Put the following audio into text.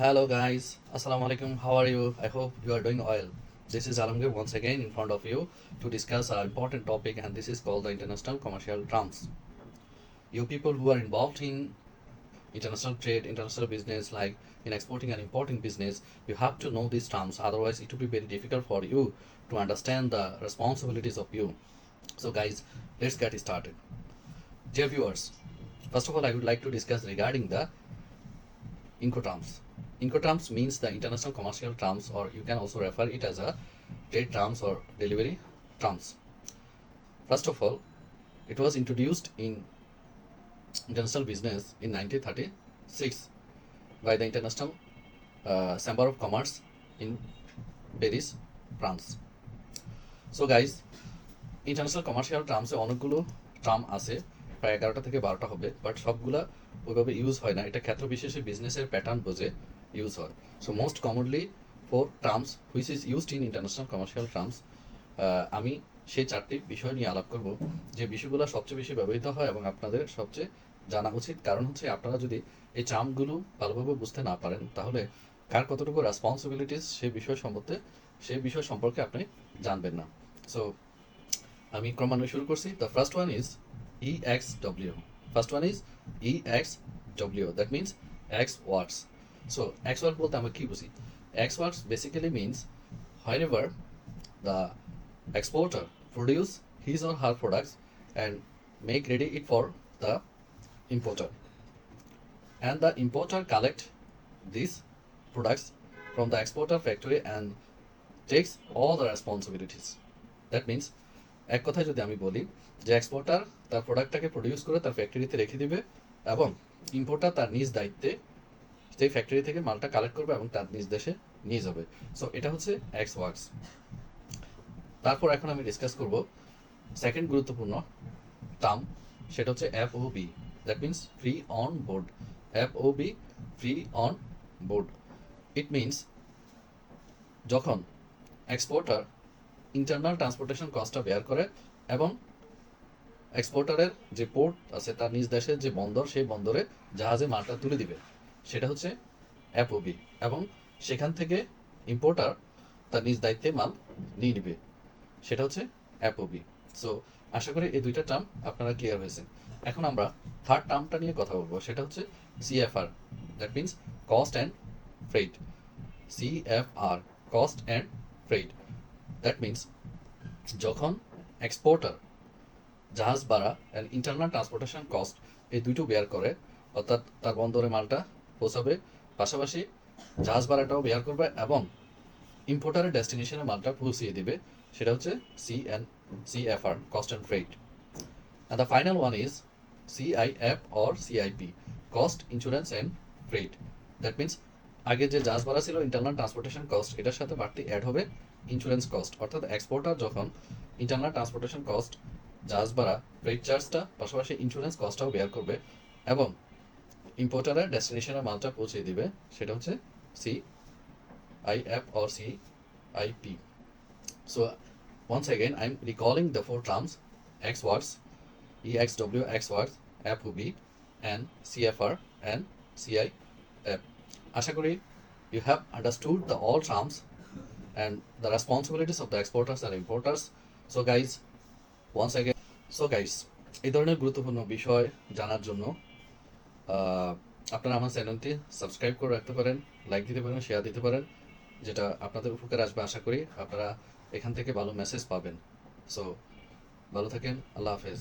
Hello guys, Assalamu alaikum. How are you? I hope you are doing well. This is Alamgir once again in front of you to discuss an important topic, and this is called the international commercial terms. You people who are involved in international trade, international business, like in exporting and importing business, you have to know these terms. Otherwise, it will be very difficult for you to understand the responsibilities of you. So, guys, let's get started. Dear viewers, first of all, I would like to discuss regarding the Incoterms. Incoterms means the international commercial terms, or you can also refer it as a trade terms or delivery terms. First of all, it was introduced in international business in 1936 by the International uh, Chamber of Commerce in Paris, France. So guys international commercial টার্মসে অনেকগুলো term আছে প্রায় এগারোটা থেকে বারোটা হবে but সবগুলা ওইভাবে use হয় না এটা ক্ষেত্র বিশেষে বিজনেসের প্যাটার্ন বোঝে ইউজ হয়। So most commonly four terms which is used in international commercial terms আমি সেই চারটি বিষয় নিয়ে আলাপ করব যে বিষয়গুলো সবচেয়ে বেশি ব্যবহৃত হয় এবং আপনাদের সবচেয়ে জানা উচিত। কারণ হচ্ছে আপনারা যদি এই টার্মগুলো ভালোভাবে বুঝতে না পারেন, তাহলে কার কতটুকু রেসপন্সিবিলিটিস সেই বিষয় সম্বন্ধে সেই বিষয় সম্পর্কে আপনি জানবেন না। সো আমি ক্রমান্বয়ে শুরু করছি। The first one is E X W first one is E X W that means ex works so ex work বলতে আমরা কি বুঝি ex works basically means whenever the exporter produce his or her products and make ready it for the importer and the importer collect these products from the exporter factory and takes all the responsibilities that means এক কথায় যদি আমি বলি যে exporter তার প্রোডাক্টটাকে produce করে তার ফ্যাক্টরিতে রেখে দিবে এবং ইম্পোর্টার তার নিজ দায়িত্বে সেই ফ্যাক্টরি থেকে মালটা কালেক্ট করবে এবং তার নিজ দেশে নিয়ে যাবে। সো এটা হচ্ছে এক্স ওয়ার্কস তারপর এখন আমি ডিসকাস করব সেকেন্ড গুরুত্বপূর্ণ টার্ম সেটা হচ্ছে F O B that means free on board F O B free on board it means যখন এক্সপোর্টার ইন্টারনাল ট্রান্সপোর্টেশন কস্টটা বেয়ার করে এবং এক্সপোর্টারের যে পোর্ট আছে, তার নিজ দেশের যে বন্দর, সেই বন্দরে জাহাজে মালটা তুলে দিবে। সেটা হচ্ছে অ্যাপওবি এবং সেখান থেকে ইম্পোর্টার তার নিজ দায়িত্বে মাল নিয়ে নিবে। সেটা হচ্ছে অ্যাপওবি সো আশা করি এই দুইটা টার্ম আপনারা ক্লিয়ার হয়েছে এখন আমরা থার্ড টার্মটা নিয়ে কথা বলব। সেটা হচ্ছে CFR that means cost and freight CFR cost and freight that means যখন এক্সপোর্টার জাহাজ ভাড়া অ্যান্ড ইন্টারনাল ট্রান্সপোর্টেশন কস্ট এই দুটো বেয়ার করে, অর্থাৎ তার বন্দরে মালটা পৌঁছাবে। পাশাপাশি জাহাজ ভাড়াটাও বেয়ার করবে এবং ইম্পোর্টারের ডেস্টিনেশনে মালটা পৌঁছিয়ে দেবে। সেটা হচ্ছে C N CFR cost and freight and the final one is CIF or CIP cost insurance and freight that means আগে যে জাহাজ ভাড়া ছিল ইন্টারনাল ট্রান্সপোর্টেশন কস্ট এটার সাথে বাড়তি অ্যাড হবে ইন্স্যুরেন্স কস্ট অর্থাৎ এক্সপোর্টার যখন ইন্টারনাল ট্রান্সপোর্টেশন কস্ট জাহাজ ভাড়া ফ্রেড চার্জটা পাশাপাশি ইন্স্যুরেন্স কস্টটাও বেয়ার করবে এবং ইম্পোর্টারের ডেস্টিনেশনে মালটা পৌঁছে দিবে সেটা হচ্ছে C IF or CIP. So once again, I'm recalling the four terms X words, EXW X words, FOB, and CFR and CIF. আশা করি you have understood the all terms and the responsibilities of the exporters and importers. So guys, once again, so guys, এই ধরনের গুরুত্বপূর্ণ বিষয় জানার জন্য আপনারা আমার চ্যানেলটি সাবস্ক্রাইব করে রাখতে পারেন লাইক দিতে পারেন শেয়ার দিতে পারেন, যেটা আপনাদের উপকার আসবে আশা করি। আপনারা এখান থেকে ভালো মেসেজ পাবেন। সো ভালো থাকেন, আল্লাহ হাফেজ।